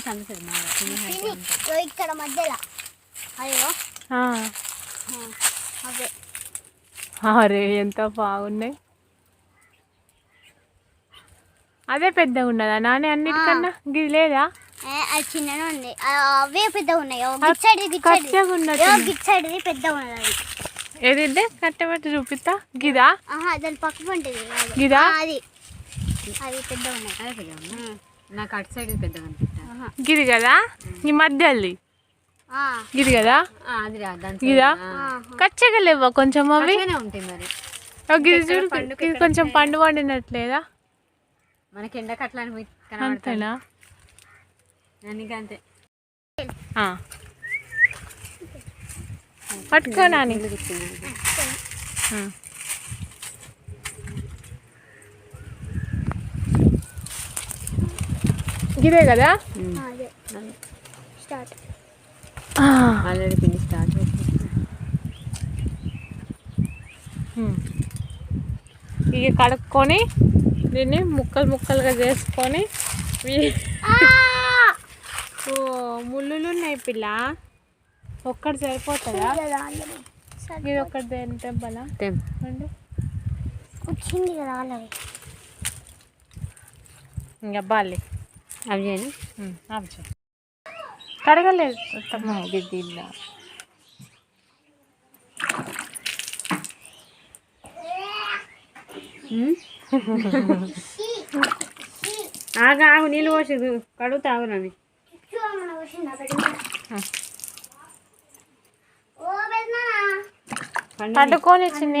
కనిపిస్తుంది తిని ఇక్కడ మధ్యలో. అయ్యో. ఆ. అవే. అరే ఎంత బాగున్నాయి. అదే పెద్దగా ఉన్నదా? నాని అన్నిటికన్నా గిది లేదా? అది ఉంది. ఆ, అవే పెద్దగా ఉన్నాయి. కచ్చగా గిట్ సైడ్ పెద్దగా ఉన్నది అది. ఏది కట్టబెట్టి చూపిస్తా గిదా? దాని పక్క పంటది గిదా? అది. ఉన్నాయి. ఉందా? నాకు అటు సైడ్. గిది కదా? ఈ మధ్యది ఆ, గిది కదా. ఆహా. కచ్చగా లేవా కొంచెం అవి? గిది చూడు ఇది కొంచెం పండు పండినట్లేదా మనకి ఎండకు అట్లా అని కనబడతాయి. అంతేనా అంతే. ఆ. గిదే కదా? స్టార్ట్. ఆల్రెడీ పిండి స్టార్ట్. ఇక కడుక్కొని దీన్ని ముక్కలు ముక్కలుగా చేసుకొని వీ- ఓ ముళ్ళులు ఉన్నాయి పిల్ల. ఒక్కటి సరిపోతుందా? ఇది ఒక్కటి దేని తెంపలా అండి వచ్చింది కదా ఇంకా బాలే. అవి చేయను? ఆపు చేయి. కడగలేదు ఉత్తమ గిద్దిల్లా ఆగా ఆగు నీళ్ళు పోసి కడుగు తాగునని పట్టుకొని ఎందుకు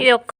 ఇది ఒక్క.